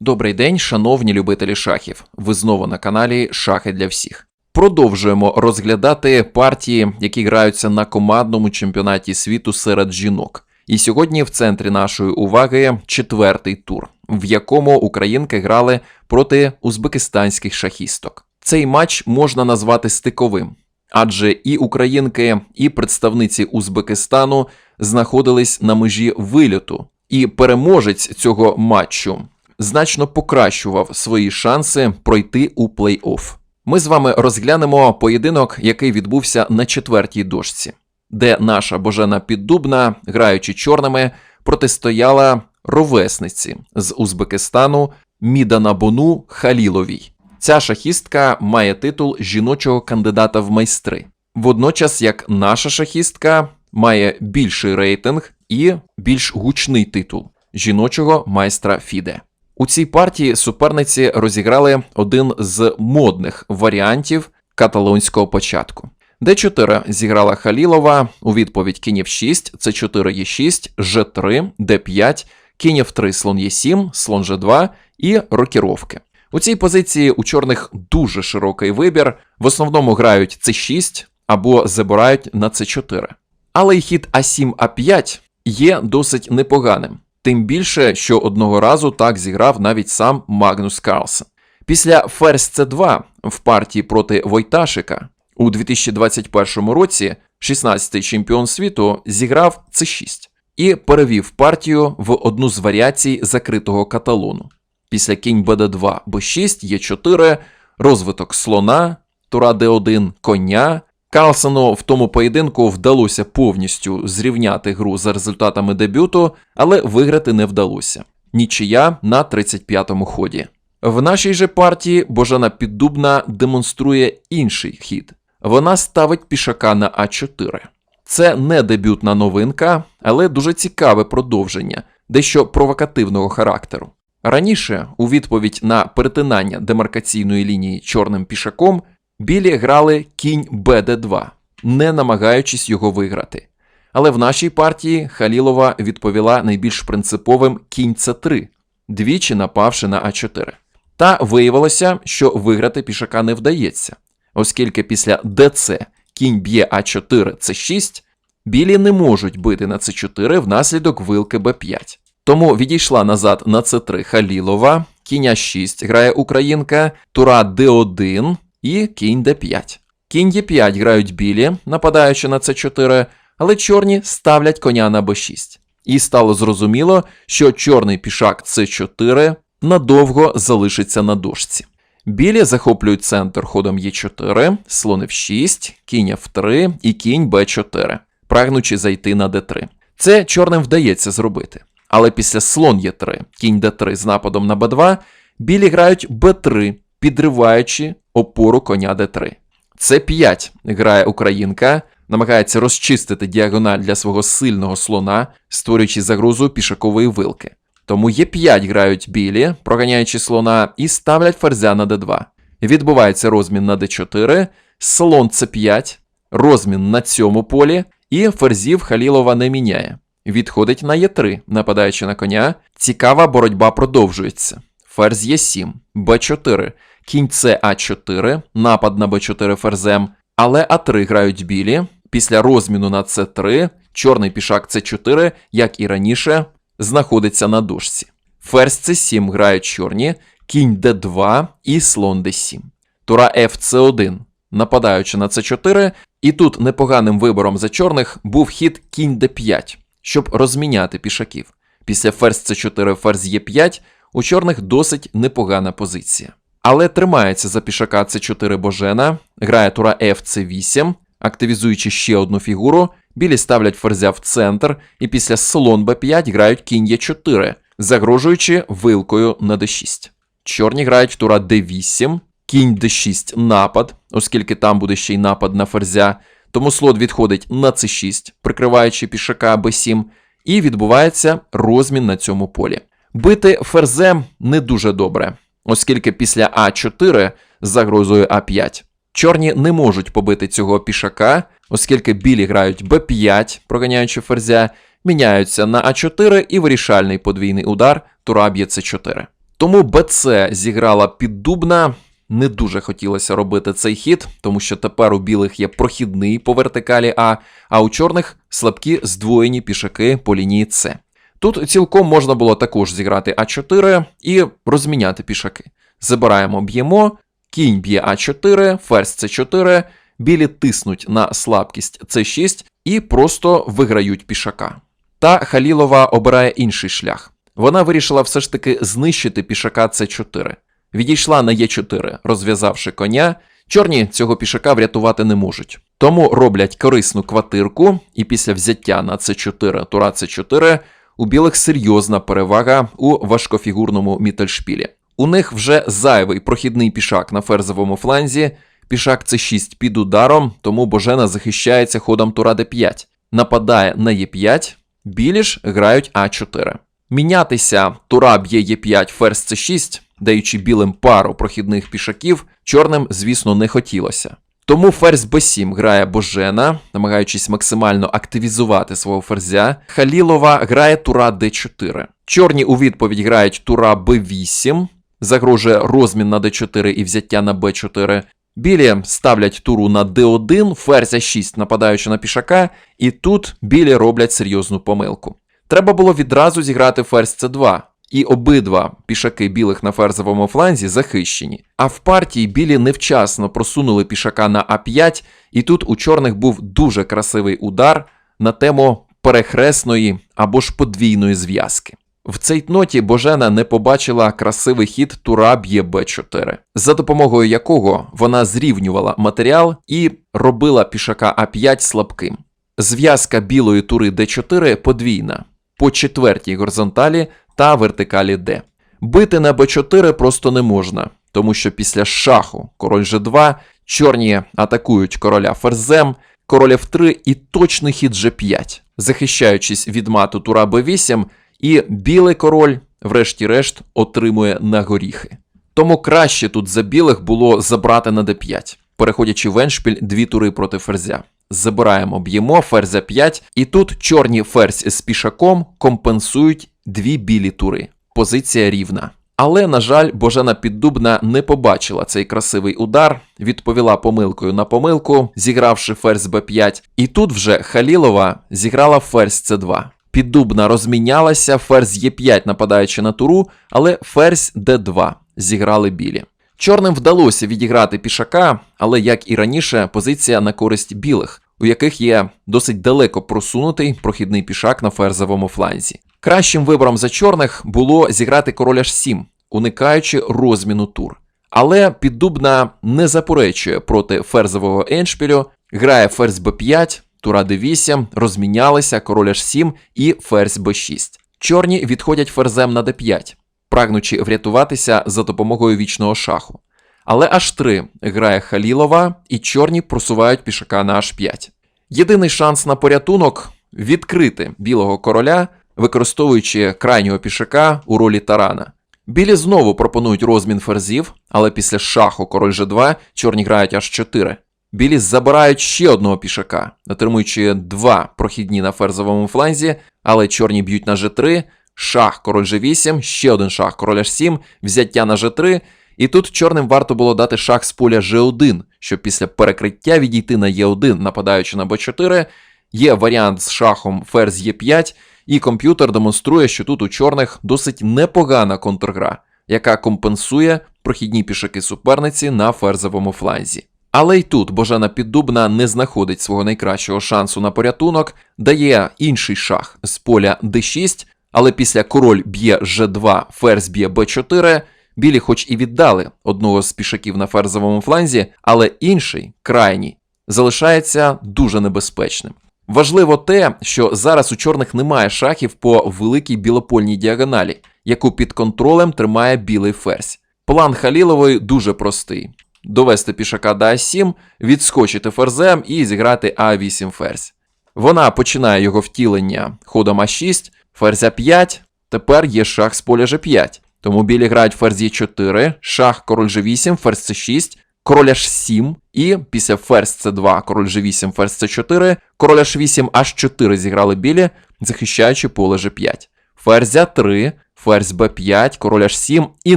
Добрий день, шановні любителі шахів. Ви знову на каналі Шахи для всіх. Продовжуємо розглядати партії, які граються на командному чемпіонаті світу серед жінок. І сьогодні в центрі нашої уваги четвертий тур, в якому українки грали проти узбекистанських шахісток. Цей матч можна назвати стиковим, адже і українки, і представниці Узбекистану знаходились на межі вильоту, і переможець цього матчу значно покращував свої шанси пройти у плей-офф. Ми з вами розглянемо поєдинок, який відбувся на четвертій дошці, де наша Божена Піддубна, граючи чорними, протистояла ровесниці з Узбекистану Міданабону Халіловій. Ця шахістка має титул жіночого кандидата в майстри. Водночас, як наша шахістка має більший рейтинг і більш гучний титул жіночого майстра Фіде. У цій партії суперниці розіграли один з модних варіантів каталонського початку. Д4 зіграла Халілова у відповідь кінь F6, С4 Е6, Ж3, Д5, кінь F3, слон Е7, слон Ж2 і рокіровки. У цій позиції у чорних дуже широкий вибір. В основному грають С6 або забирають на С4. Але й хід А7 А5 є досить непоганим. Тим більше, що одного разу так зіграв навіть сам Магнус Карлсен. Після ферзь С2 в партії проти Войташика у 2021 році 16-й чемпіон світу зіграв С6 і перевів партію в одну з варіацій закритого каталону. Після кінь БД2 Б6 Е4, розвиток слона, Тура Д1 коня. Карлсену в тому поєдинку вдалося повністю зрівняти гру за результатами дебюту, але виграти не вдалося. Нічия на 35-му ході. В нашій же партії Божана Піддубна демонструє інший хід. Вона ставить пішака на А4. Це не дебютна новинка, але дуже цікаве продовження, дещо провокативного характеру. Раніше, у відповідь на перетинання демаркаційної лінії чорним пішаком, білі грали кінь БД2, не намагаючись його виграти. Але в нашій партії Халілова відповіла найбільш принциповим кінь С3, двічі напавши на А4. Та виявилося, що виграти пішака не вдається, оскільки після ДЦ кінь б'є А4 С6, білі не можуть бити на С4 внаслідок вилки Б5. Тому відійшла назад на С3 Халілова, кінь А6 грає українка, Тура Д1 і кінь Д5. Кінь Е5 грають білі, нападаючи на С4, але чорні ставлять коня на Б6. І стало зрозуміло, що чорний пішак С4 надовго залишиться на дошці. Білі захоплюють центр ходом Е4, слон F6, кінь F3 і кінь Б4, прагнучи зайти на Д3. Це чорним вдається зробити. Але після слон Е3, кінь Д3 з нападом на Б2, білі грають Б3, підриваючи опору коня Д3. С5 грає українка, намагається розчистити діагональ для свого сильного слона, створюючи загрозу пішакової вилки. Тому Е5 грають білі, проганяючи слона, і ставлять ферзя на Д2. Відбувається розмін на Д4, слон С5, розмін на цьому полі, і ферзів Халілова не міняє. Відходить на Е3, нападаючи на коня. Цікава боротьба продовжується. Ферзь Е7, Б4, кінь С А4, напад на Б4 ферзем, але А3 грають білі. Після розміну на С3 чорний пішак С4, як і раніше, знаходиться на дошці. Ферзь С7 грають чорні, кінь Д2 і слон Д7. Тура ФЦ1, нападаючи на С4, і тут непоганим вибором за чорних був хід кінь Д5, щоб розміняти пішаків. Після ферзь С4, ферзь Е5 у чорних досить непогана позиція. Але тримається за пішака С4 Божена, грає тура ФЦ8, активізуючи ще одну фігуру, білі ставлять ферзя в центр, і після слон Б5 грають кінь Е4, загрожуючи вилкою на d6. Чорні грають тура d8, кінь d6 напад, оскільки там буде ще й напад на ферзя, тому слот відходить на c6, прикриваючи пішака b7, і відбувається розмін на цьому полі. Бити ферзем не дуже добре, оскільки після А4 з загрозою А5 чорні не можуть побити цього пішака, оскільки білі грають Б5, проганяючи ферзя, міняються на А4 і вирішальний подвійний удар тура б'є С4. Тому БЦ зіграла піддубна. Не дуже хотілося робити цей хід, тому що тепер у білих є прохідний по вертикалі А, а у чорних слабкі здвоєні пішаки по лінії С. Тут цілком можна було також зіграти А4 і розміняти пішаки. Забираємо, б'ємо, кінь б'є А4, ферзь С4, білі тиснуть на слабкість С6 і просто виграють пішака. Та Халілова обирає інший шлях. Вона вирішила все ж таки знищити пішака С4. Відійшла на Е4, розв'язавши коня. Чорні цього пішака врятувати не можуть. Тому роблять корисну квартирку, і після взяття на С4, тура С4 у білих серйозна перевага у важкофігурному мітельшпілі. У них вже зайвий прохідний пішак на ферзовому фланзі, пішак С6 під ударом, тому Божена захищається ходом тура Д5, нападає на Е5, білі ж грають А4. Мінятися тура б'є Е5, ферзь С6, даючи білим пару прохідних пішаків, чорним, звісно, не хотілося. Тому ферзь Б7 грає Божена, намагаючись максимально активізувати свого ферзя. Халілова грає тура Д4. Чорні у відповідь грають тура Б8, загрожує розмін на Д4 і взяття на Б4. Білі ставлять туру на Д1, ферзь А6, нападаючи на пішака, і тут білі роблять серйозну помилку. Треба було відразу зіграти ферзь С2, і обидва пішаки білих на ферзовому фланзі захищені. А в партії білі невчасно просунули пішака на А5, і тут у чорних був дуже красивий удар на тему перехресної або ж подвійної зв'язки. В цей ноті Божена не побачила красивий хід тура б'є Б4, за допомогою якого вона зрівнювала матеріал і робила пішака А5 слабким. Зв'язка білої тури Д4 подвійна по четвертій горизонталі та вертикалі Д. Бити на Б4 просто не можна, тому що після шаху король Ж2 чорні атакують короля ферзем, король F3 і точний хід G5, захищаючись від мату тура Б8, і білий король, врешті-решт, отримує на горіхи. Тому краще тут за білих було забрати на d5, переходячи в еншпіль дві тури проти ферзя. Забираємо, б'ємо, ферзя 5, і тут чорні ферзь з пішаком компенсують дві білі тури. Позиція рівна. Але, на жаль, Божена Піддубна не побачила цей красивий удар, відповіла помилкою на помилку, зігравши ферзь Б5, і тут вже Халілова зіграла ферзь С2. Піддубна розмінялася, ферзь Е5, нападаючи на туру, але ферзь Д2 зіграли білі. Чорним вдалося відіграти пішака, але як і раніше, позиція на користь білих, у яких є досить далеко просунутий прохідний пішак на ферзовому фланзі. Кращим вибором за чорних було зіграти король H7, уникаючи розміну тур. Але піддубна не заперечує проти ферзового еншпілю, грає ферзь Б5, тура d8, розмінялися, король H7 і ферзь b6. Чорні відходять ферзем на d5, прагнучи врятуватися за допомогою вічного шаху. Але H3 грає Халілова, і чорні просувають пішака на H5. Єдиний шанс на порятунок відкрити білого короля, використовуючи крайнього пішака у ролі тарана. Білі знову пропонують розмін ферзів, але після шаху король G2 чорні грають H4. Білі забирають ще одного пішака, отримуючи два прохідні на ферзовому фланзі, але чорні б'ють на G3, шах король G8, ще один шах король H7, взяття на G3, і тут чорним варто було дати шах з поля G1, щоб після перекриття відійти на Е1, нападаючи на b4. Є варіант з шахом ферзь Е5, і комп'ютер демонструє, що тут у чорних досить непогана контргра, яка компенсує прохідні пішаки суперниці на ферзовому фланзі. Але й тут Божена Піддубна не знаходить свого найкращого шансу на порятунок, дає інший шах з поля d6, але після король б'є g2, ферзь б'є b4, білі хоч і віддали одного з пішаків на ферзовому фланзі, але інший, крайній, залишається дуже небезпечним. Важливо те, що зараз у чорних немає шахів по великій білопольній діагоналі, яку під контролем тримає білий ферзь. План Халілової дуже простий довести пішака до А7, відскочити ферзем і зіграти А8 ферзь. Вона починає його втілення ходом А6, ферзь А5, тепер є шах з поля G5. Тому білі грають ферзь Е4, шах король G8, ферзь С6, король H7, і після ферзь С2, король G8, ферзь С4, король H8, H4 зіграли білі, захищаючи поле G5. ферзя 3, ферзь b5, король h7 і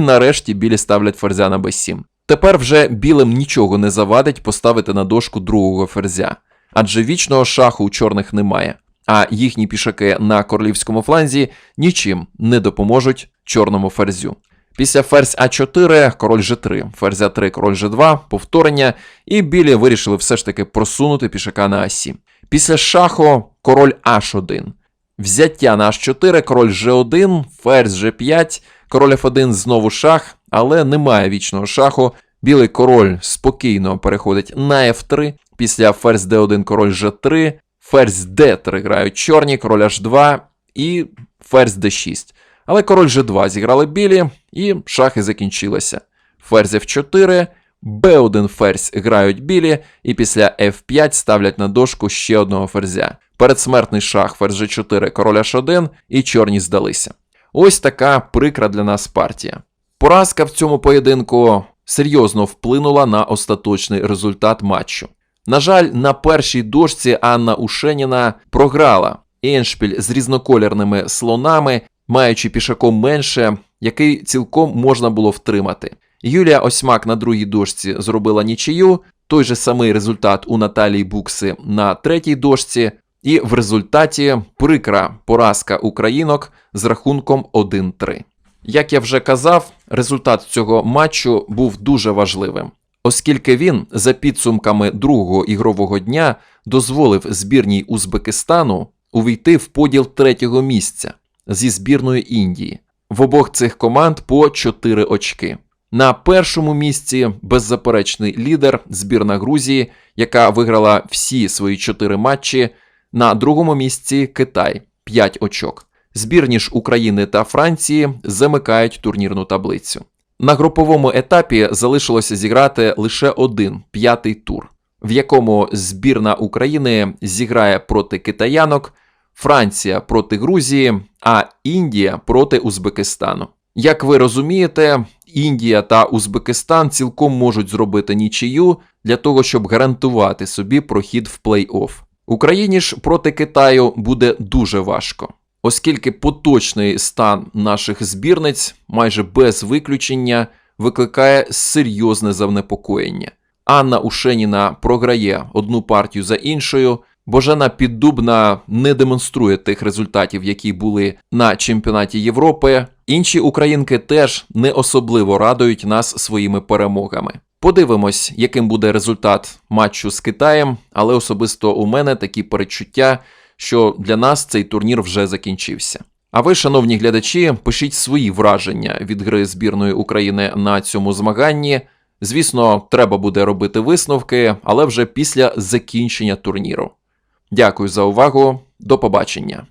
нарешті білі ставлять ферзя на b7. Тепер вже білим нічого не завадить поставити на дошку другого ферзя, адже вічного шаху у чорних немає, а їхні пішаки на королівському фланзі нічим не допоможуть чорному ферзю. Після ферзь А4, король G3, ферзь А3, король G2, повторення, і білі вирішили все ж таки просунути пішака на А7. Після шаху король H1. Взяття на H4, король G1, ферзь G5, король F1 знову шах, але немає вічного шаху. Білий король спокійно переходить на F3. Після ферзь D1, король G3, ферзь D3 грають чорні, король H2 і ферзь D6. Але король G2 зіграли білі, і шахи закінчилися. Ферзь F4, B1 ферзь грають білі, і після F5 ставлять на дошку ще одного ферзя. Передсмертний шах ферзь G4, король H1, і чорні здалися. Ось така прикра для нас партія. Поразка в цьому поєдинку серйозно вплинула на остаточний результат матчу. На жаль, на першій дошці Анна Ушеніна програла еншпіль з різнокольорними слонами, маючи пішаком менше, який цілком можна було втримати. Юлія Осьмак на другій дошці зробила нічию, той же самий результат у Наталії Букси на третій дошці, і в результаті прикра поразка українок з рахунком 1-3. Як я вже казав, результат цього матчу був дуже важливим, оскільки він, за підсумками другого ігрового дня, дозволив збірній Узбекистану увійти в поділ третього місця зі збірною Індії. В обох цих команд по 4 очки. На першому місці беззаперечний лідер збірна Грузії, яка виграла всі свої 4 матчі. На другому місці Китай 5 очок. Збірні ж України та Франції замикають турнірну таблицю. На груповому етапі залишилося зіграти лише один п'ятий тур, в якому збірна України зіграє проти китаянок, Франція проти Грузії, а Індія проти Узбекистану. Як ви розумієте, Індія та Узбекистан цілком можуть зробити нічию для того, щоб гарантувати собі прохід в плей-офф. Україні ж проти Китаю буде дуже важко, оскільки поточний стан наших збірниць майже без виключення викликає серйозне завнепокоєння. Анна Ушеніна програє одну партію за іншою. Божена Піддубна не демонструє тих результатів, які були на чемпіонаті Європи. Інші українки теж не особливо радують нас своїми перемогами. Подивимось, яким буде результат матчу з Китаєм, але особисто у мене такі перечуття, що для нас цей турнір вже закінчився. А ви, шановні глядачі, пишіть свої враження від гри збірної України на цьому змаганні. Звісно, треба буде робити висновки, але вже після закінчення турніру. Дякую за увагу, до побачення.